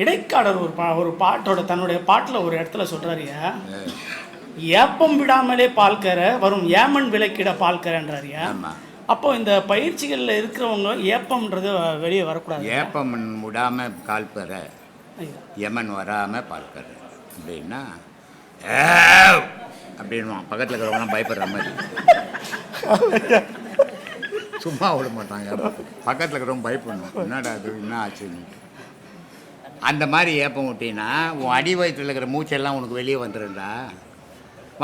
இடைக்காடர் ஒரு பா ஒரு பாட்டோட தன்னுடைய பாட்டில் ஒரு இடத்துல சொல்கிறாரியா ஏப்பம் விடாமலே பால்கற வரும் ஏமன் விலைக்கிட பால்கறன்றாரியா ஆமா. அப்போ இந்த பயிற்சிகளில் இருக்கிறவங்க ஏப்பம்ன்றது வெளியே வரக்கூடாது. ஏப்பம் விடாமல் கால் பெற ஐயா. யமன் வராமல் பார்க்கற அப்படின்னா அப்படின்வான் பக்கத்தில் இருக்கிறவங்களாம் பயப்படுற மாதிரி. சும்மா விட மாட்டாங்க. பக்கத்தில் இருக்கிறவங்க பயப்படணும். என்னடா அது என்ன ஆச்சுன்னு? அந்த மாதிரி ஏப்பம் விட்டீங்கன்னா உன் அடி வயிற்றில் இருக்கிற மூச்செல்லாம் உனக்கு வெளியே வந்துடும்டா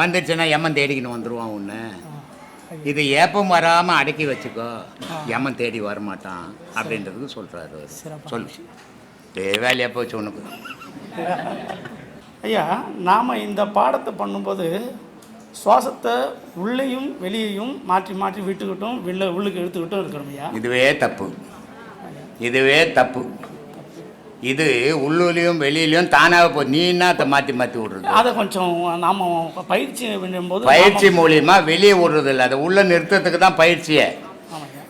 வந்துடுச்சுன்னா யமன் தேடிக்கின்னு வந்துடுவான் உன்னை. இது ஏப்பம் வராமல் அடக்கி வச்சுக்கோ. யமன் தேடி வரமாட்டான் அப்படின்றதுக்கு சொல்கிறாரு. சொல்லு. வேலையாக போச்சு உனக்கு? ஐயா நாம் இந்த பாடத்தை பண்ணும்போது சுவாசத்தை உள்ளேயும் வெளியேயும் மாற்றி மாற்றி விட்டுக்கிட்டும் வெளில உள்ளுக்கு எடுத்துக்கிட்டும் இருக்கிறோம் ஐயா. இதுவே தப்பு. இதுவே தப்பு. இது உள்ளூர்லேயும் வெளியிலையும் தானாக போ நீ என்னத்தை மாற்றி மாற்றி விடுறது? அதை கொஞ்சம் நாம் பயிற்சி பண்ணும்போது பயிற்சி மூலியமா வெளியே விடுறது இல்லை. அதை உள்ள நிறுத்தத்துக்கு தான் பயிற்சியே.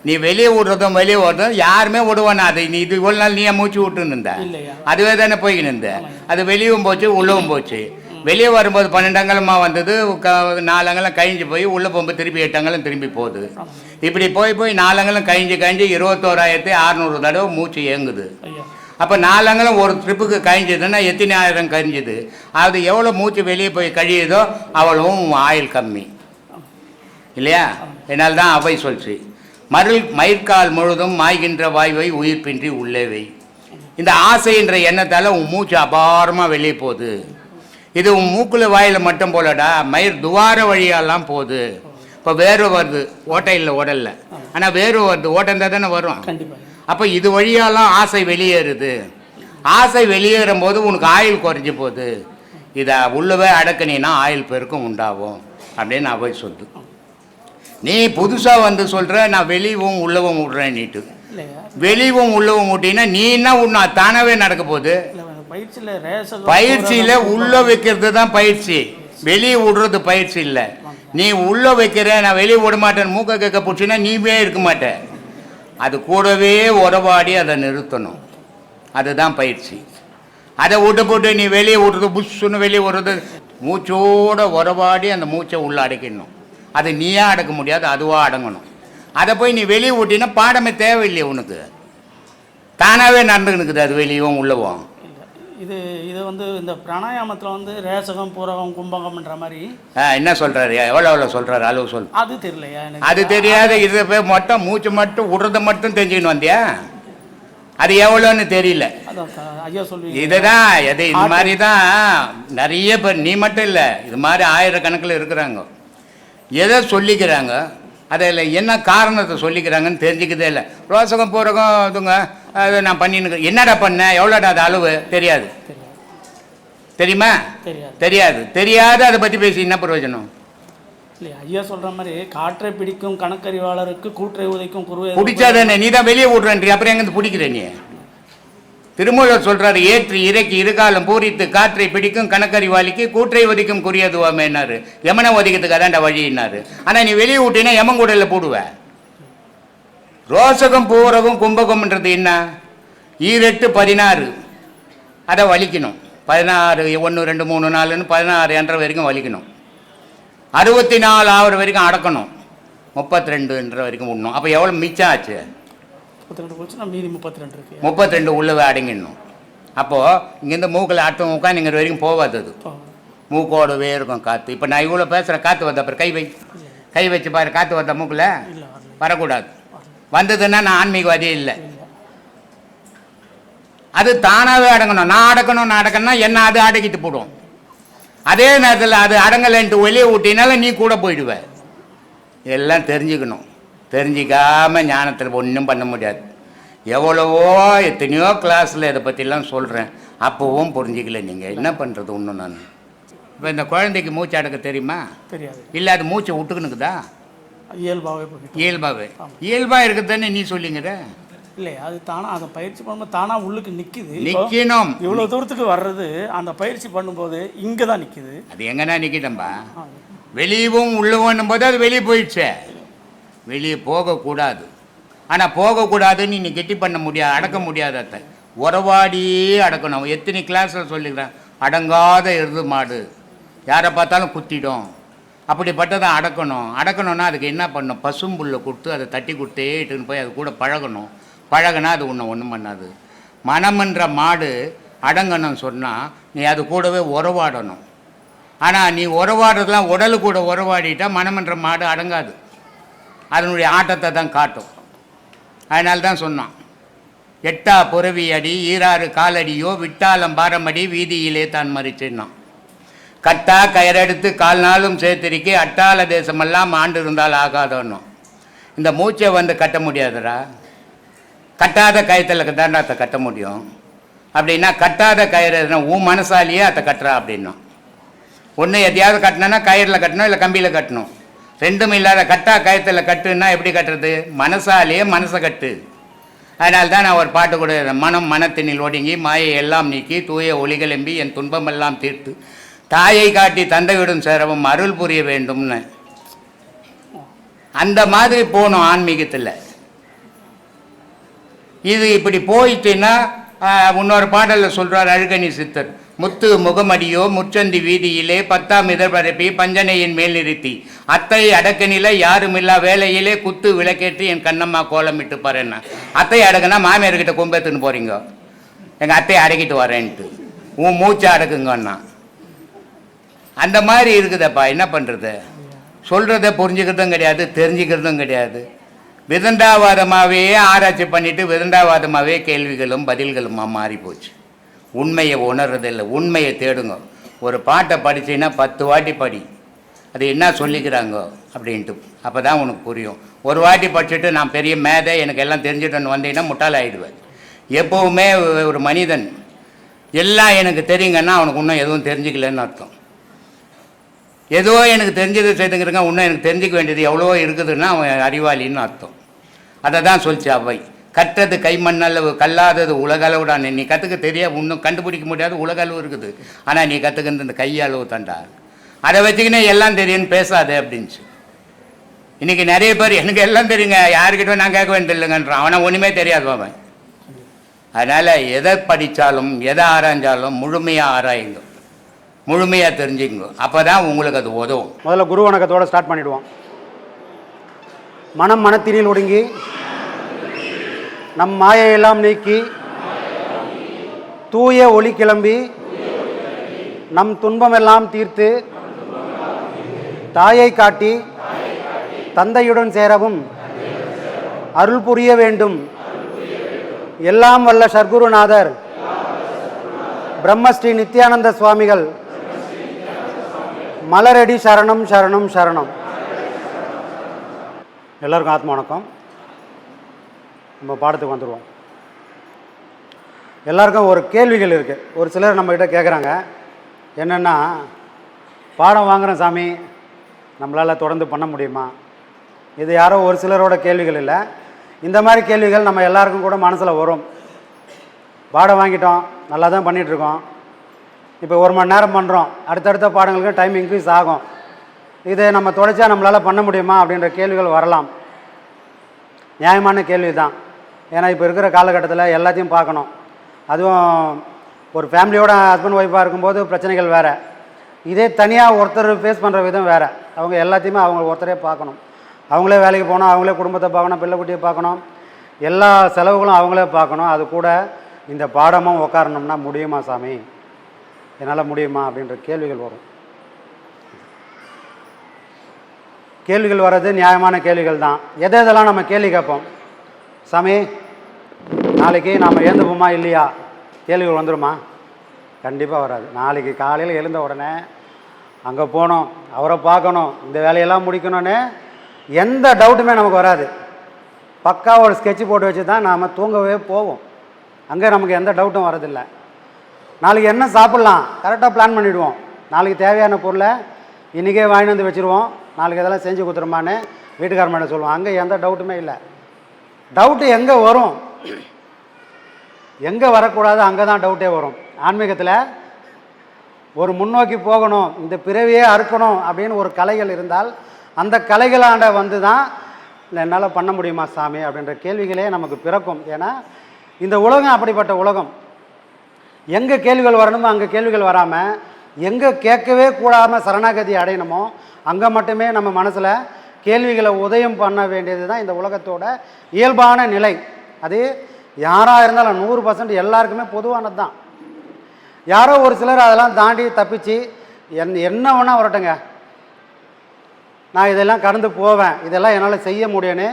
நீ வெளியே விடுறதும் வெளியே விடுறதும் யாருமே விடுவானா? அது நீ இது இவ்வளோ நாள் நீயே மூச்சு விட்டுன்னு இருந்த. அதுவே தானே போய்கின்னு இருந்த? அது வெளியவும் போச்சு உள்ளவும் போச்சு. வெளியே வரும்போது பன்னெண்டு அங்கலமாக வந்தது க- நாலு அங்கலம் கழிஞ்சு போய் உள்ளே போகும்போது திருப்பி எட்டு அங்கலம் திரும்பி போகுது. இப்படி போய் போய் நாலு அங்கலம் கழிஞ்சு கழிஞ்சு இருபத்தோராயிரத்தி அறநூறு தடவை மூச்சு இயங்குது. ஐயா. அப்போ நாலங்கலம் ஒரு ட்ரிப்புக்கு கழிஞ்சதுன்னா எத்தனை ஆயிரம் கழிஞ்சுது? அது எவ்வளோ மூச்சு வெளியே போய் கழியுதோ அவ்வளவும் ஆயில் கம்மி. இல்லையா? என்னால் தான் அவை சொல்ச்சு மருள் மயிர்கால் முழுதும் மாய்கின்ற வாய்வை உயிர்ப்பின்றி உள்ளே வை. இந்த ஆசைன்ற எண்ணத்தால் உன் மூச்சு அபாரமாக வெளியே போகுது. இது உன் மூக்குல வாயில் மட்டும் போலடா மயிர் துவார வழியாலாம் போகுது. இப்போ வேர்வை வருது ஓட்டையில் உடலில் ஆனால் வேர்வை வருது ஓட்டம் இருந்தால் தானே வரும். கண்டிப்பாக அப்போ இது வழியாலாம் ஆசை வெளியேறுது. ஆசை வெளியேறும் போது உனக்கு ஆயுள் குறைஞ்சி போகுது. இதை உள்ளவே அடக்குனீன்னா ஆயுள் பெருக்கம் உண்டாகும். அப்படின்னு அவை சொல்லுது நீ புதுசாக வந்து சொல்கிற நான் வெளியவும் உள்ளவும் விட்றேன் நீட்டு. வெளியவும் உள்ளவும் விட்டீங்கன்னா நீ என்ன உண்ணா தானாகவே நடக்க போகுது? பயிற்சியில் உள்ள வைக்கிறது தான் பயிற்சி. வெளியே விடுறது பயிற்சி இல்லை. நீ உள்ள வைக்கிற நான் வெளியே விட மாட்டேன் மூக்க கேட்க பிடிச்சின்னா நீவே இருக்க மாட்ட. அது கூடவே உறவாடி அதை நிறுத்தணும். அதுதான் பயிற்சி. அதை விட்டு போட்டு நீ வெளியே விடுறது புஷ்ஷுன்னு வெளியே விடுறது மூச்சோடு உறவாடி அந்த மூச்சை உள்ளே அடைக்கணும். அது நீயா அடக்க முடியாது அதுவாக அடங்கணும். அதை போய் நீ வெளியே விட்டினா பாடமே தேவையில்லையே உனக்கு. தானாகவே நடந்துக்கினுக்குது அது வெளியவும் உள்ளவும். இது இது வந்து இந்த பிராணாயாமத்தில் வந்து ரேசகம் பூரகம் கும்பகம்ன்ற மாதிரி. என்ன சொல்றாரு? எவ்வளோ எவ்வளோ சொல்றாரு? அளவு சொல் அது தெரியலையா அது தெரியாத. இதை போய் மட்டும் மூச்சு மட்டும் விடுறத மட்டும் தெரிஞ்சுக்கின்னு வந்தியா? அது எவ்வளோன்னு தெரியல. ஐயா சொல்லுவீங்க. இதுதான் எது இது மாதிரி தான் நிறைய பேர் நீ மட்டும் இல்லை இது மாதிரி ஆயிரக்கணக்கில் இருக்கிறாங்க. எதை சொல்லிக்கிறாங்க? அதில் என்ன காரணத்தை சொல்லிக்கிறாங்கன்னு தெரிஞ்சுக்கிறதே இல்லை. ரோசகம் பூரகம் இதுங்க நான் பண்ணின்னு என்னடா பண்ணேன் எவ்வளோடா அது அளவு? தெரியாது. தெரியுமா? தெரியாது. தெரியாது. அதை பற்றி பேசி என்ன பிரயோஜனம்? இல்லையா? ஐயா சொல்ற மாதிரி காற்றை பிடிக்கும் கணக்கறிவாளருக்கு கூற்றை உதைக்கும் குருவை பிடிச்சாதானே நீ தான் வெளியே விட்றன்றி அப்புறம் எங்கேருந்து பிடிக்கிற நீ? திருமூலர் சொல்றாரு ஏற்றி இறக்கி இருகாலம் பூரித்து காற்றை பிடிக்கும் கணக்கறிவாளிக்கு கூற்றை ஒதிக்கும் குறியதுவாமேனாரு யமனை ஒதிக்கிறதுக்கு அதான்டா வழின்னாரு ஆனா நீ வெளியே விட்டீங்கன்னா யமன் கூடையில் போடுவ. ரோசகம் பூரகம் கும்பகம்ன்றது என்ன? ஈரெட்டு பதினாறு. அதை வலிக்கணும். பதினாறு ஒன்று ரெண்டு மூணு நாலுன்னு பதினாறு என்ற வரைக்கும் வலிக்கணும். அறுபத்தி நாலு ஆகிற வரைக்கும் அடக்கணும். முப்பத்தி ரெண்டுன்ற வரைக்கும் விடணும் அப்போ எவ்வளோ மிச்சம் ஆச்சு? முப்பத்தி ரெண்டு முப்பத்தி ரெண்டு உள்ளவே அடங்கிடணும். அப்போது இங்கேருந்து மூக்கில் அடுத்தவங்க உட்காந்துங்கிற வரைக்கும் போகாது அது. மூக்கோடவே இருக்கும் காற்று இப்போ நான் இவ்வளோ பேசுகிறேன் காற்று வருது அப்புறம் கை வை. கை வச்சு பாரு காற்று வருதா மூக்கில்? வரக்கூடாது. வந்ததுன்னா நான் ஆன்மீகவாதியே இல்லை. அது தானாகவே அடங்கணும். நான் அடக்கணும் நான் அடக்கணும்னா என்ன அது அடக்கிட்டு போடும். அதே நேரத்தில் அது அடங்கலைன்ட்டு வெளியே விட்டினால நீ கூட போயிடுவ. எல்லாம் தெரிஞ்சுக்கணும். தெரிஞ்சிக்காம ஞானத்தில் ஒன்றும் பண்ண முடியாது. எவ்வளவோ எத்தனையோ கிளாஸில் இதை பற்றிலாம் சொல்கிறேன் அப்போவும் புரிஞ்சிக்கல நீங்கள் என்ன பண்ணுறது ஒன்றும் நான்? இப்போ இந்த குழந்தைக்கு மூச்சு அடக்க தெரியுமா? தெரியாது. இல்லை அது மூச்சை விட்டுக்கணுக்குதா? இயல்பாகவே போயிட்டு இயல்பாகவே. இயல்பாக இருக்குதானே நீ சொல்லிங்கிற? இல்லையே அது தானா அதை பயிற்சி பண்ணும்போது தானா உள்ளுக்கு இப்போ நிற்கணும் இவ்வளவு தூரத்துக்கு வர்றது அந்த பயிற்சி பண்ணும்போது இங்க தான் நிக்குது. அது எங்கன்னா நிற்கிட்டம்பா வெளியவும் உள்ளவும் போது அது வெளியே போயிடுச்சே. வெளியே போகக்கூடாது. ஆனால் போகக்கூடாதுன்னு நீ கெட்டி பண்ண முடியாது அடக்க முடியாது அத்தை. உறவாடியே அடக்கணும். எத்தனை கிளாஸில் சொல்லிக்கிறேன் அடங்காத எருது மாடு. யாரை பார்த்தாலும் குத்திடும். அப்படிப்பட்டதை அடக்கணும். அடக்கணும்னா அதுக்கு என்ன பண்ணும்? பசும்புல்லை கொடுத்து அதை தட்டி கொடுத்தே இட்டுன்னு போய் அது கூட பழகணும். பழகுனா அது ஒன்று ஒன்றும் பண்ணாது. மனம்ன்ற மாடு அடங்கணும்னு சொன்னால் நீ அது கூடவே உறவாடணும். ஆனால் நீ உறவாடுறதுலாம் உடலு கூட உறவாடிட்டா மனமன்ற மாடு அடங்காது. அதனுடைய ஆட்டத்தை தான் காட்டும். அதனால தான் சொன்னான். எட்டா புறவி அடி ஈராறு காலடியோ விட்டாலம் பாரமடி வீதியிலே தான் மறிச்சின்னான் கட்டா கயரெடுத்து கால் நாளும் சேர்த்திருக்கி அட்டால தேசமெல்லாம் ஆண்டு இருந்தால் ஆகாதோன்னும் இந்த மூச்சை வந்து கட்ட முடியாதுடா. கட்டாத கயத்தில் தாண்டா அதை கட்ட முடியும். அப்படின்னா கட்டாத கயிறு எதுனா உன் மனசாலேயே அதை கட்டுறா அப்படின்னும். ஒன்று எதையாவது கட்டினா கயிறில் கட்டணும் இல்லை கம்பியில் கட்டணும். ரெண்டும் இல்லாத கட்டா கயத்தில் கட்டுன்னா எப்படி கட்டுறது? மனசாலேயே மனசை கட்டு. அதனால தான் நான் ஒரு பாட்டு கூட மனம் மனத்தினில் ஒடுங்கி மாயை எல்லாம் நீக்கி தூய ஒளிகளெம்பி என் துன்பமெல்லாம் தீர்த்து தாயை காட்டி தந்தையுடன் சேரவும் அருள் புரிய வேண்டும்னு. அந்த மாதிரி போகணும் ஆன்மீகத்தில். இது இப்படி போயிட்டுன்னா இன்னொரு பாடலில் சொல்கிறார் அழுகணி சித்தர். முத்து முகமடியோ முச்சந்தி வீதியிலே பத்தாம் இதர் பரப்பி பஞ்சனையின் மேல் நிறுத்தி. அத்தை அடக்கனில யாருமில்லா வேலையிலே குத்து விளக்கேற்றி என் கண்ணம்மா கோலமிட்டு பாருன்னா. அத்தை அடக்குனா மாமியார்கிட்ட கொம்பேத்துன்னு போறீங்க. எங்கள் அத்தையை அடக்கிட்டு வரேன்ட்டு. உன் மூச்சை அடக்குங்கன்னா அந்த மாதிரி இருக்குதப்பா என்ன பண்ணுறது சொல்கிறத புரிஞ்சுக்கிறதும் கிடையாது தெரிஞ்சுக்கிறதும் கிடையாது. விதண்டாவாதமாகவே ஆராய்ச்சி பண்ணிவிட்டு விதண்டாவாதமாகவே கேள்விகளும் பதில்களுமா மாறி போச்சு உண்மையை உணர்றதில்லை உண்மையை தேடுங்க. ஒரு பாட்டை படிச்சீங்கன்னா பத்து வாட்டி படி. அது என்ன சொல்லிக்கிறாங்க அப்படின்ட்டு. அப்போ தான் உனக்கு புரியும். ஒரு வாட்டி படிச்சுட்டு நான் பெரிய மேதை எனக்கு எல்லாம் தெரிஞ்சுட்டேன்னு வந்தீங்கன்னா முட்டாள் ஆகிடுவேன் எப்போவுமே ஒரு மனிதன் எல்லாம் எனக்கு தெரியுங்கன்னா அவனுக்கு இன்னும் எதுவும் தெரிஞ்சுக்கலன்னு அர்த்தம். ஏதோ எனக்கு தெரிஞ்சதை செய்துங்கிறங்க இன்னும் எனக்கு தெரிஞ்சிக்க வேண்டியது எவ்வளவோ இருக்குதுன்னா அவன் அறிவாளின்னு அர்த்தம். அதை தான் சொல்லிச்சு அவை. கற்றது கைமண்ணளவு கல்லாதது உலகளவுடான் நீ கற்றுக்க தெரியா இன்னும் கண்டுபிடிக்க முடியாது உலகளவு இருக்குது. ஆனால் நீ கற்றுக்கிறது இந்த கையளவு தண்டா அதை வச்சுக்கினே எல்லாம் தெரியும்னு பேசாதே அப்படின்ச்சு. இன்றைக்கி நிறைய பேர் எனக்கு எல்லாம் தெரியுங்க. யாருக்கிட்ட நான் கேட்க வேண்டியது இல்லைங்கன்றான். அவனை ஒன்றுமே தெரியாது அவன். அதனால் எதை படித்தாலும் எதை ஆராய்ஞ்சாலும் முழுமையாக ஆராயுங்க. முழுமையாக தெரிஞ்சுக்கங்க அப்போ தான் உங்களுக்கு அது உதவும். முதல்ல குரு வணக்கத்தோடு ஸ்டார்ட் பண்ணிடுவோம். மனம் மனத்தினில் ஒடுங்கி நம் மாயையெல்லாம் நீக்கி தூய ஒளி கிளம்பி நம் துன்பமெல்லாம் தீர்த்து தாயை காட்டி தந்தையுடன் சேரவும் அருள் புரிய வேண்டும். எல்லாம் வல்ல சர்க்குருநாதர் பிரம்மஸ்ரீ நித்யானந்த சுவாமிகள் மலரடி சரணம் சரணம் சரணம். எல்லோருக்கும் ஆத்ம வணக்கம். நம்ம பாடத்துக்கு வந்துடுவோம் எல்லாருக்கும் ஒரு கேள்விகள் இருக்குது ஒரு சிலர் நம்மக்கிட்ட கேட்குறாங்க என்னென்னா பாடம் வாங்குகிறோம் சாமி நம்மளால் தொடர்ந்து பண்ண முடியுமா? இது யாரோ ஒரு சிலரோட கேள்விகள் இல்லை. இந்த மாதிரி கேள்விகள் நம்ம எல்லாருக்கும் கூட மனசில் வரும். பாடம் வாங்கிட்டோம் நல்லா தான் பண்ணிகிட்ருக்கோம் இப்போ ஒரு மணி நேரம் பண்ணுறோம் அடுத்தடுத்த பாடங்களுக்கு டைம் இன்க்ரீஸ் ஆகும். இதை நம்ம தொலைச்சா நம்மளால் பண்ண முடியுமா? அப்படின்ற கேள்விகள் வரலாம். நியாயமான கேள்வி தான் ஏன்னா இப்போ இருக்கிற காலகட்டத்தில் எல்லாத்தையும் பார்க்கணும். அதுவும் ஒரு ஃபேமிலியோட ஹஸ்பண்ட் ஒய்ஃபாக இருக்கும்போது பிரச்சனைகள் வேறு. இதே தனியாக ஒருத்தர் ஃபேஸ் பண்ணுற விதம் வேறு. அவங்க எல்லாத்தையுமே அவங்க ஒருத்தரே பார்க்கணும். அவங்களே வேலைக்கு போகணும். அவங்களே குடும்பத்தை பார்க்கணும். பிள்ளை குட்டியை பார்க்கணும். எல்லா செலவுகளும் அவங்களே பார்க்கணும். அது கூட இந்த பாடமும் உட்காரணும்னா முடியுமா சாமி? என்னால் முடியுமா அப்படின்ற கேள்விகள் வரும். கேள்விகள் வர்றது நியாயமான கேள்விகள் தான். எதை எதெல்லாம் நம்ம கேள்வி கேட்போம்? சாமி நாளைக்கு நாம் எழுந்துப்போமா இல்லையா? கேள்விகள் வந்துடுமா கண்டிப்பாக வராது. நாளைக்கு காலையில் எழுந்த உடனே அங்கே போகணும் அவரை பார்க்கணும் இந்த வேலையெல்லாம் முடிக்கணும்னு எந்த டவுட்டுமே நமக்கு வராது. பக்கா ஒரு ஸ்கெட்ச் போட்டு வச்சு தான் நாம் தூங்கவே போவோம். அங்கே நமக்கு எந்த டவுட்டும் வரதில்லை நாளைக்கு என்ன சாப்பிட்லாம்? கரெக்டாக பிளான் பண்ணிவிடுவோம் நாளைக்கு தேவையான பொருளை இன்றைக்கே வாங்கி வந்து வச்சுருவோம். நாளைக்கு இதெல்லாம் செஞ்சு கொடுத்துருமான்னு வீட்டுக்காரமாட்ட சொல்லுவோம். அங்கே எந்த டவுட்டுமே இல்லை. டவுட்டு எங்கே வரும்? எங்கே வரக்கூடாது அங்கே தான் டவுட்டே வரும். ஆன்மீகத்தில் ஒரு முன்னோக்கி போகணும் இந்த பிறவியே அறுக்கணும் அப்படின்னு ஒரு கலைகள் இருந்தால் அந்த கலைகளாண்ட வந்து தான் என்னால் பண்ண முடியுமா சாமி அப்படின்ற கேள்விகளே நமக்கு பிறக்கும். ஏன்னா இந்த உலகம் அப்படிப்பட்ட உலகம். எங்கே கேள்விகள் வரணுமோ அங்கே கேள்விகள் வராமல் எங்கே கேட்கவே கூடாமல் சரணாகதி அடையணுமோ அங்கே மட்டுமே நம்ம மனசில் கேள்விகளை உதயம் பண்ண வேண்டியது தான் இந்த உலகத்தோட இயல்பான நிலை. அது யாராக இருந்தாலும் நூறு பர்சன்ட் எல்லாருக்குமே பொதுவானது தான் யாரோ ஒரு சிலர் அதெல்லாம் தாண்டி தப்பிச்சு என் என்ன வேணால் வரட்டுங்க நான் இதெல்லாம் கடந்து போவேன். இதெல்லாம் என்னால் செய்ய முடியும்னு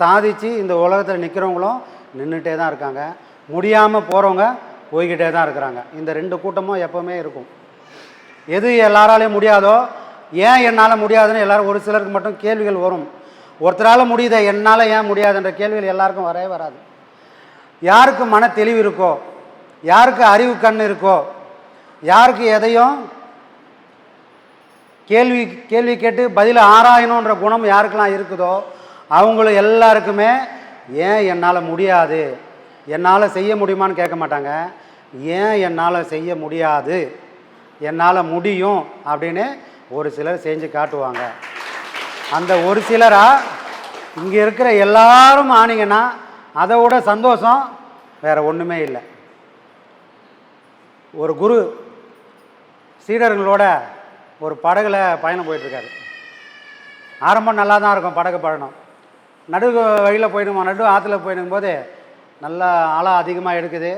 சாதித்து இந்த உலகத்தில் நிற்கிறவங்களும் நின்றுட்டே தான் இருக்காங்க. முடியாமல் போகிறவங்க போய்கிட்டே தான் இருக்கிறாங்க. இந்த ரெண்டு கூட்டமும் எப்போவுமே இருக்கும். எது எல்லாராலையும் முடியாதோ ஏன் என்னால் முடியாதுன்னு எல்லோரும் ஒரு சிலருக்கு மட்டும் கேள்விகள் வரும். ஒருத்தரால் முடியுதே என்னால் ஏன் முடியாதுன்ற கேள்விகள் எல்லாருக்கும் வரவே வராது. யாருக்கு மன தெளிவு இருக்கோ யாருக்கு அறிவு கண் இருக்கோ யாருக்கு எதையும் கேள்வி கேள்வி கேட்டு பதில் ஆராயணுன்ற குணம் யாருக்கெல்லாம் இருக்குதோ அவங்களும் எல்லாருக்குமே ஏன் என்னால் முடியாது? என்னால் செய்ய முடியுமான்னு கேட்க மாட்டாங்க. ஏன் என்னால் செய்ய முடியாது? என்னால் முடியும் அப்படின்னு ஒரு சிலர் செஞ்சு காட்டுவாங்க. அந்த ஒரு சிலராக இங்கே இருக்கிற எல்லாரும் ஆனீங்கன்னா அதை விட சந்தோஷம் வேறு ஒன்றுமே இல்லை. ஒரு குரு சீடர்களோட ஒரு படகுல பயணம் போயிட்டுருக்காரு. ஆரம்பம் நல்லா தான் இருக்கும் படகு பயணம். நடு வழியில் போயிடுமா நடு ஆற்றுல போயிடும்போது நல்லா ஆழம் அதிகமாக எடுக்குது.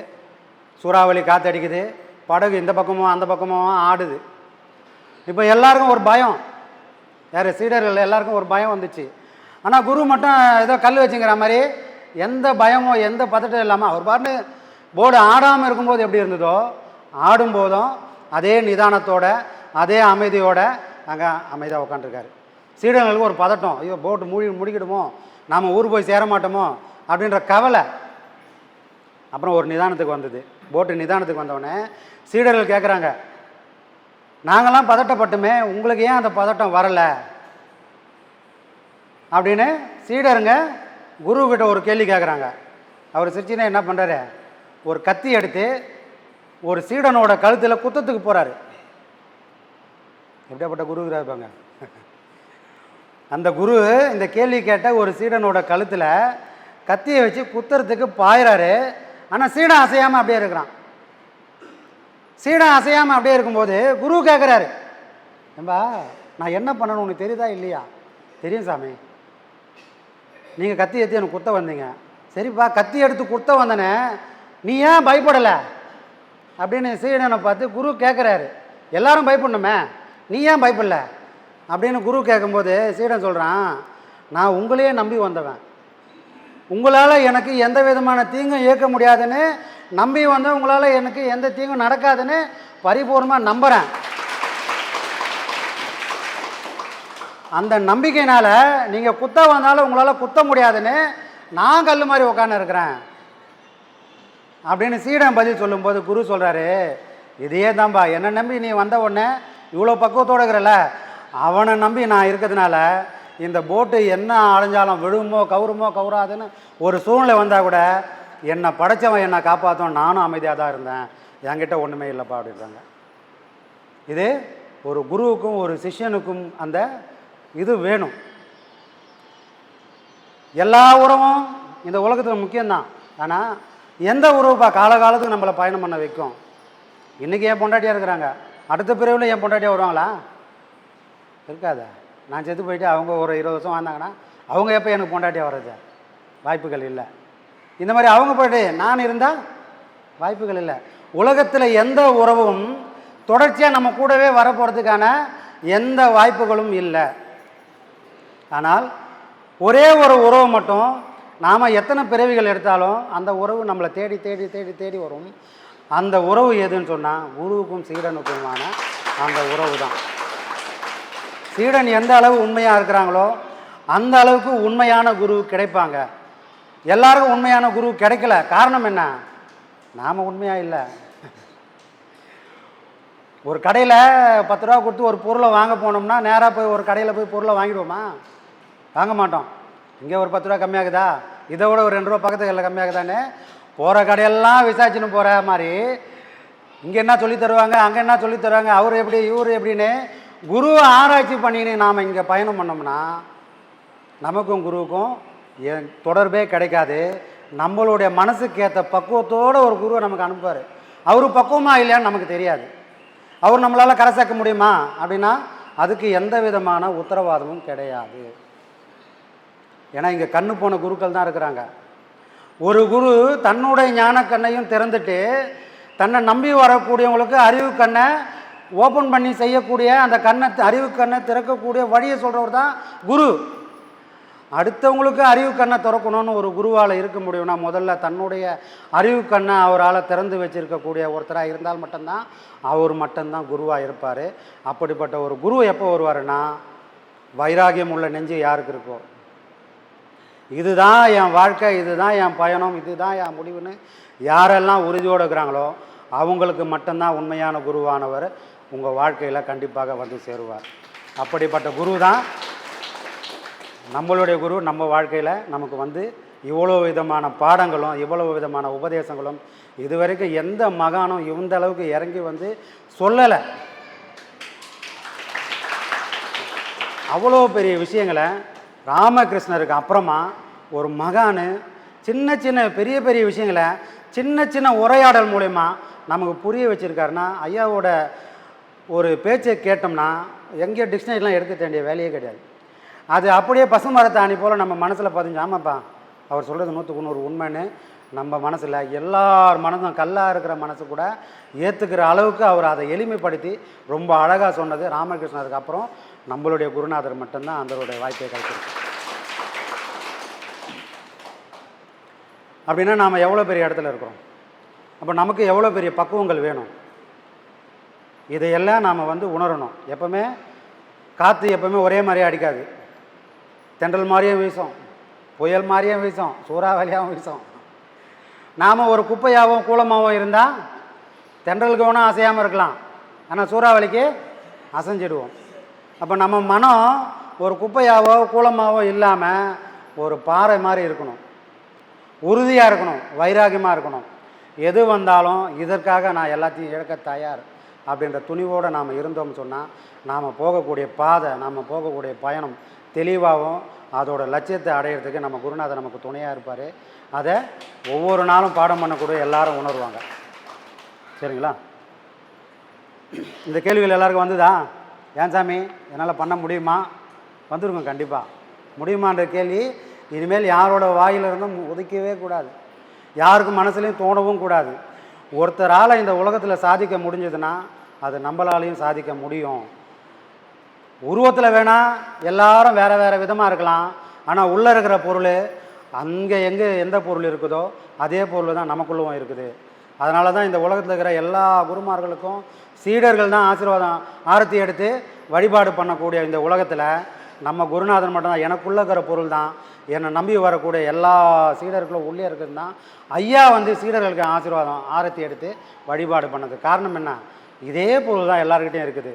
சூறாவளி காற்று அடிக்குது படகு இந்த பக்கமும் அந்த பக்கமும் ஆடுது. இப்போ எல்லாருக்கும் ஒரு பயம். வேறு சீடர்கள் எல்லாருக்கும் ஒரு பயம் வந்துச்சு. ஆனால் குரு மட்டும் ஏதோ கல் வச்சுங்கிற மாதிரி எந்த பயமோ எந்த பதட்டம் இல்லாமல் அவர் பாட்டு போர்டு ஆடாமல் இருக்கும்போது எப்படி இருந்ததோ ஆடும்போதும் அதே நிதானத்தோட அதே அமைதியோட அங்கே அமைதியாக உட்காந்துருக்காரு சீடர்களுக்கு ஒரு பதட்டம். ஐயோ போட்டு மூடி முடிக்கிடுமோ? நாம் ஊர் போய் சேர மாட்டோமோ? அப்படின்ற கவலை அப்புறம் ஒரு நிதானத்துக்கு வந்தது. போட்டு நிதானத்துக்கு வந்தவுடனே சீடர்கள் கேட்குறாங்க நாங்களாம் பதட்டப்பட்டுமே உங்களுக்கு ஏன் அந்த பதட்டம் வரலை? அப்படின்னு சீடருங்க குரு ஒரு கேள்வி கேட்குறாங்க அவர் சிரிச்சினா என்ன பண்ணுறாரு ஒரு கத்தி எடுத்து ஒரு சீடனோட கழுத்தில் குத்தத்துக்கு போகிறாரு எப்படியாப்பட்ட குருகிறார் இருப்பாங்க அந்த குரு இந்த கேள்வி கேட்ட ஒரு சீடனோட கழுத்தில் கத்தியை வச்சு குத்துறதுக்கு பாயிறாரு. ஆனால் சீடா அசையாமல் அப்படியே இருக்கிறான். சீடா அசையாமல் அப்படியே இருக்கும்போது குரு கேட்குறாரு ஏம்பா நான் என்ன பண்ணணும் உனக்கு தெரியுதா இல்லையா? தெரியும் சாமி. நீங்கள் கத்தி எடுத்து எனக்கு குத்த வந்தீங்க. சரிப்பா கத்தி எடுத்து குத்த வந்தனே நீ ஏன் பயப்படலை? அப்படின்னு சீடனை பார்த்து குரு கேட்குறாரு எல்லாரும் பயப்படணுமே நீ ஏன் பயப்படல? அப்படின்னு குரு கேட்கும்போது சீடன் சொல்கிறான் நான் உங்களையே நம்பி வந்தவன். உங்களால் எனக்கு எந்த விதமான தீங்கும் இயக்க முடியாதுன்னு நம்பி வந்து உங்களால் எனக்கு எந்த தீங்கும் நடக்காதுன்னு பரிபூர்ணமாக நம்புகிறேன் அந்த நம்பிக்கையினால் நீங்கள் குத்த வந்தாலும் உங்களால் குத்த முடியாதுன்னு நான் கல் மாதிரி உட்காந்து இருக்கிறேன். அப்படின்னு சீடன் பதில் சொல்லும்போது குரு சொல்கிறாரு இதையே தான்பா என்னை நம்பி நீ வந்த உடனே இவ்வளோ பக்குவத்தோடு இருக்கிறல அவனை நம்பி நான் இருக்கிறதுனால இந்த போட்டு என்ன அடைஞ்சாலும் விழுமோ கவுருமோ கவுராதுன்னு ஒரு சூழ்நிலை வந்தால் கூட என்னை படைச்சவன் என்னை காப்பாற்றும் நானும் அமைதியாக தான் இருந்தேன். என்கிட்ட ஒன்றுமே இல்லைப்பா அப்படின்றாங்க. இது ஒரு குருவுக்கும் ஒரு சிஷ்யனுக்கும் அந்த இது வேணும். எல்லா உறவும் இந்த உலகத்தில் முக்கியம்தான். ஆனால் எந்த உறவுப்பா? காலகாலத்துக்கு நம்மளை பயணம் பண்ண வைக்கும். இன்றைக்கி என் பொண்டாட்டியாக இருக்கிறாங்க. அடுத்த பிரிவில் என் பொண்டாட்டியாக வருவாங்களா? இருக்காதா? நான் செத்து போயிட்டு அவங்க ஒரு இருபது வருஷம் வாழ்ந்தாங்கன்னா அவங்க எப்போ எனக்கு பொண்டாட்டியாக வர்றது? வாய்ப்புகள் இல்லை. இந்த மாதிரி அவங்க போயிட்டு நான் இருந்தால் வாய்ப்புகள் இல்லை. உலகத்தில் எந்த உறவும் தொடர்ச்சியாக நம்ம கூடவே வரப்போகிறதுக்கான எந்த வாய்ப்புகளும் இல்லை. ஆனால் ஒரே ஒரு உறவு மட்டும் நாம் எத்தனை பிறவிகள் எடுத்தாலும் அந்த உறவு நம்மளை தேடி தேடி தேடி தேடி வரும். அந்த உறவு எதுன்னு சொன்னால் குருவுக்கும் சீடனுக்குமான அந்த உறவு தான் சீடன் எந்த அளவு உண்மையாக இருக்கிறாங்களோ அந்த அளவுக்கு உண்மையான குரு கிடைப்பாங்க. எல்லாருக்கும் உண்மையான குரு கிடைக்கல. காரணம் என்ன? நாம் உண்மையாக இல்லை. ஒரு கடையில் பத்து ரூபா கொடுத்து ஒரு பொருளை வாங்க போனோம்னா நேராக போய் ஒரு கடையில் போய் பொருளை வாங்கிடுவோமா? வாங்க மாட்டோம். இங்கே ஒரு பத்து ரூபா கம்மியாகுதா? இதை விட ஒரு ரெண்டு ரூபா பக்கத்து கடையில் கம்மியாகுதானே போகிற கடையெல்லாம் விசாரிச்சுன்னு போகிற மாதிரி இங்கே என்ன சொல்லி தருவாங்க? அங்கே என்ன சொல்லி தருவாங்க? அவர் எப்படி இவர் எப்படின்னு குருவை ஆராய்ச்சி பண்ணின்னு நாம் இங்கே பயணம் பண்ணோம்னா நமக்கும் குருவுக்கும் என் தொடர்பே கிடைக்காது. நம்மளுடைய மனசுக்கு ஏற்ற பக்குவத்தோட ஒரு குருவை நமக்கு அனுப்புவார். அவர் பக்குவமாக இல்லையான்னு நமக்கு தெரியாது. அவர் நம்மளால் கரை சேர்க்க முடியுமா? அப்படின்னா அதுக்கு எந்த விதமான உத்தரவாதமும் கிடையாது. ஏன்னா இங்கே கண்ணு போன குருக்கள் தான் இருக்கிறாங்க. ஒரு குரு தன்னுடைய ஞான கண்ணையும் திறந்துட்டு தன்னை நம்பி வரக்கூடியவங்களுக்கு அறிவு கண்ணை ஓப்பன் பண்ணி செய்யக்கூடிய அந்த கண்ணை அறிவு கண்ணை திறக்கக்கூடிய வழியை சொல்கிறவர் தான் குரு. அடுத்தவங்களுக்கு அறிவு கண்ணை திறக்கணும்னு ஒரு குருவால் இருக்க முடியும்னா முதல்ல தன்னுடைய அறிவு கண்ணை அவரால் திறந்து வச்சிருக்கக்கூடிய ஒருத்தராக இருந்தால் மட்டும்தான் அவர் மட்டும்தான் குருவாக இருப்பார். அப்படிப்பட்ட ஒரு குரு எப்போ வருவாருன்னா வைராகியம் உள்ள நெஞ்சு யாருக்கு இருக்கோ. இதுதான் என் வாழ்க்கை இதுதான் என் பயணம் இதுதான் என் முடிவுன்னு யாரெல்லாம் உறுதியோடு இருக்கிறாங்களோ அவங்களுக்கு மட்டும்தான் உண்மையான குருவானவர். உங்கள் வாழ்க்கையில் கண்டிப்பாக வந்து சேருவார். அப்படிப்பட்ட குரு தான் நம்மளுடைய குரு நம்ம வாழ்க்கையில் நமக்கு வந்து இவ்வளோ விதமான பாடங்களும் இவ்வளோ விதமான உபதேசங்களும் இதுவரைக்கும் எந்த மகானும் இந்த அளவுக்கு இறங்கி வந்து சொல்லலை. அவ்வளோ பெரிய விஷயங்களை ராமகிருஷ்ணருக்கு அப்புறமா ஒரு மகான் சின்ன சின்ன பெரிய பெரிய விஷயங்களை சின்ன சின்ன உரையாடல் மூலயமா நமக்கு புரிய வச்சுருக்காருன்னா ஐயாவோட ஒரு பேச்சை கேட்டோம்னா எங்கேயோ டிக்ஷனரிலாம் எடுக்க வேண்டிய வேலையே கிடையாது. அது அப்படியே பசுமரத்தாணி போல் நம்ம மனசில் பதிஞ்சு ஆமாப்பா அவர் சொல்கிறது நூற்றுக்கு நூறு உண்மைன்னு நம்ம மனசில் எல்லார் மனதும் கல்லாக இருக்கிற மனசு கூட ஏற்றுக்கிற அளவுக்கு அவர் அதை எளிமைப்படுத்தி ரொம்ப அழகாக சொன்னது ராமகிருஷ்ணருக்கு அப்புறம் நம்மளுடைய குருநாதர் மட்டும்தான் அந்தருடைய வாய்ப்பை கிடைச்சிருக்கு அப்படின்னா நாம் எவ்வளோ பெரிய இடத்துல இருக்கிறோம்? அப்போ நமக்கு எவ்வளோ பெரிய பக்குவங்கள் வேணும்? இதையெல்லாம் நாம் வந்து உணரணும். எப்போவுமே காற்று எப்போவுமே ஒரே மாதிரியே அடிக்காது. தென்றல் மாதிரியும் வீசும் புயல் மாதிரியும் வீசும் சூறாவளியாகவும் வீசும். நாம் ஒரு குப்பையாகவும் கூலமாகவும் இருந்தால் தென்றலுக்கு வேணும் அசையாமல் இருக்கலாம். ஆனால் சூறாவளிக்கு அசைஞ்சிடுவோம். அப்போ நம்ம மனம் ஒரு குப்பையாவோ கூலமாவோ இல்லாமல் ஒரு பாறை மாதிரி இருக்கணும். உறுதியாக இருக்கணும் வைராகியமாக இருக்கணும். எது வந்தாலும் இதற்காக நான் எல்லாத்தையும் இழக்க தயார். அப்படின்ற துணிவோடு நாம் இருந்தோம்னு சொன்னால் நாம் போகக்கூடிய பாதை நாம் போகக்கூடிய பயணம் தெளிவாகவும் அதோட லட்சியத்தை அடையிறதுக்கு நம்ம குருநாதர் நமக்கு துணையாக இருப்பார். அதை ஒவ்வொரு நாளும் பாடம் பண்ணக்கூடிய எல்லாரும் உணர்வாங்க. சரிங்களா? இந்த கேள்விகள் எல்லாருக்கும் வந்துதா? ஏன் சாமி? என்னால் பண்ண முடியுமா? வந்துருங்க கண்டிப்பாக முடியுமான்ற கேள்வி இனிமேல் யாரோட வாயிலிருந்தும் உதிக்கவே கூடாது. யாருக்கும் மனசுலையும் தோணவும் கூடாது. ஒருத்தரால் இந்த உலகத்தில் சாதிக்க முடிஞ்சதுன்னா அது நம்மளாலையும் சாதிக்க முடியும். உருவத்தில் வேணால் எல்லாரும் வேறு வேறு விதமாக இருக்கலாம். ஆனால் உள்ளே இருக்கிற பொருள் அங்கே எங்கே எந்த பொருள் இருக்குதோ அதே பொருள் தான் நமக்குள்ளவும் இருக்குது. அதனால தான் இந்த உலகத்தில் இருக்கிற எல்லா குருமார்களுக்கும் சீடர்கள் தான் ஆசீர்வாதம் ஆரத்தி எடுத்து வழிபாடு பண்ணக்கூடிய இந்த உலகத்தில் நம்ம குருநாதன் மட்டும்தான் எனக்குள்ளே இருக்கிற பொருள் தான் என்னை நம்பி வரக்கூடிய எல்லா சீடர்களும் உள்ளே இருக்கிறது தான் ஐயா வந்து சீடர்களுக்கு ஆசீர்வாதம் ஆரத்தி எடுத்து வழிபாடு பண்ணது. காரணம் என்ன? இதே பொருள் தான் எல்லாருக்கிட்டையும் இருக்குது.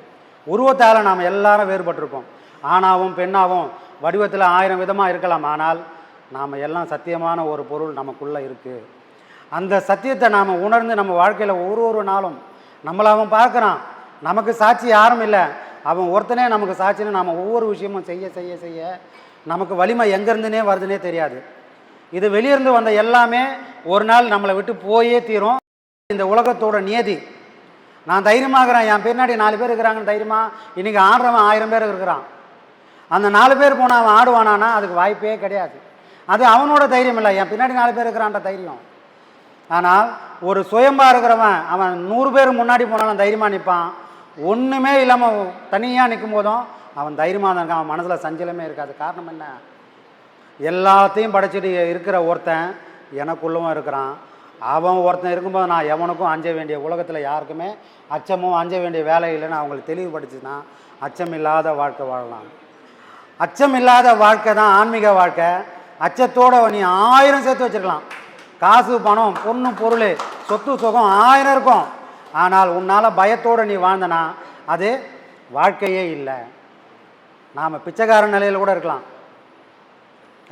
உருவத்தால் நாம் எல்லாரும் வேறுபட்டிருப்போம். ஆணாவும் பெண்ணாவும் வடிவத்தில் ஆயிரம் விதமாக இருக்கலாம். ஆனால் நாம் எல்லாம் சத்தியமான ஒரு பொருள் நமக்குள்ளே இருக்குது அந்த சத்தியத்தை நாம் உணர்ந்து நம்ம வாழ்க்கையில் ஒரு ஒரு நாளும் நம்மளை அவன் பார்க்குறான். நமக்கு சாட்சி யாரும் இல்லை. அவன் ஒருத்தனே நமக்கு சாட்சின்னு நாம் ஒவ்வொரு விஷயமும் செய்ய செய்ய செய்ய நமக்கு வலிமை எங்கேருந்துனே வருதுன்னே தெரியாது. இது வெளியிருந்து வந்த எல்லாமே ஒரு நாள் நம்மளை விட்டு போயே தீரும். இந்த உலகத்தோட நியதி. நான் தைரியமாகறேன். என் பின்னாடி நாலு பேர் இருக்கிறாங்கன்னு தைரியமாக இன்றைக்கி ஆடுறவன் ஆயிரம் பேர் இருக்கிறான். அந்த நாலு பேர் போனால் அவன் ஆடுவானானா அதுக்கு வாய்ப்பே கிடையாது. அது அவனோட தைரியம் இல்லை. என் பின்னாடி நாலு பேர் இருக்கிறான்ற தைரியம். ஆனால் ஒரு சுயம்பாக இருக்கிறவன் அவன் நூறு பேர் முன்னாடி போனாலும் தைரியமாக நிற்பான் ஒன்றுமே இல்லாமல் தனியாக நிற்கும் போதும் அவன் தைரியமாக தான் இருக்கான். அவன் மனசில் சஞ்சலமே இருக்காது. காரணம் என்ன? எல்லாத்தையும் படைச்சிட்டு இருக்கிற ஒருத்தன் எனக்குள்ளவும் இருக்கிறான். அவன் ஒருத்தன் இருக்கும்போது நான் எவனுக்கும் அஞ்ச வேண்டிய உலகத்தில் யாருக்குமே அச்சமும் அஞ்ச வேண்டிய வேலை இல்லைன்னு அவங்களுக்கு தெளிவுபடுச்சுன்னா அச்சம் இல்லாத வாழ்க்கை வாழலாம். அச்சம் இல்லாத வாழ்க்கை தான் ஆன்மீக வாழ்க்கை. அச்சத்தோட நீ ஆயிரம் சேர்த்து வச்சுருக்கலாம். காசு பணம் பொண்ணு பொருள் சொத்து சுகம் ஆயிரம் இருக்கும். ஆனால் உன்னால் பயத்தோடு நீ வாழ்ந்தனா அது வாழ்க்கையே இல்லை. நாம் பிச்சைக்கார நிலையில் கூட இருக்கலாம்.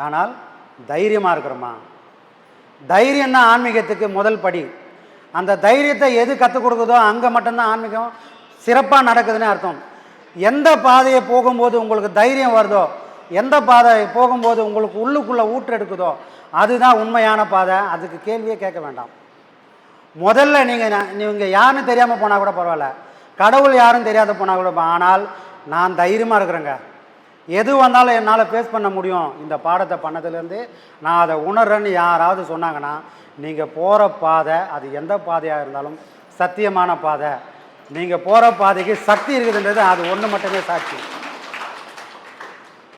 ஆனால் தைரியமாக இருக்கிறோமா? தைரியம் தான் ஆன்மீகத்துக்கு முதல் படி. அந்த தைரியத்தை எது கற்றுக் கொடுக்குதோ அங்கே மட்டும்தான் ஆன்மீகம் சிறப்பாக நடக்குதுன்னு அர்த்தம். எந்த பாதையை போகும்போது உங்களுக்கு தைரியம் வருதோ எந்த பாதை போகும்போது உங்களுக்கு உள்ளுக்குள்ளே ஊற்றெடுக்குதோ அதுதான் உண்மையான பாதை. அதுக்கு கேள்வியே கேட்க வேண்டாம். முதல்ல நீங்கள் நீங்கள் யாருன்னு தெரியாமல் போனால் கூட பரவாயில்ல. கடவுள் யாரும் தெரியாத போனால் கூட ஆனால் நான் தைரியமாக இருக்கிறேங்க. எது வந்தாலும் என்னால் ஃபேஸ் பண்ண முடியும். இந்த பாடத்தை பண்ணதுலேருந்து நான் அதை உணர்றேன்னு யாராவது சொன்னாங்கன்னா நீங்கள் போகிற பாதை அது எந்த பாதையாக இருந்தாலும் சத்தியமான பாதை. நீங்கள் போகிற பாதைக்கு சக்தி இருக்குதுன்றது அது ஒன்று மட்டுமே சாட்சி.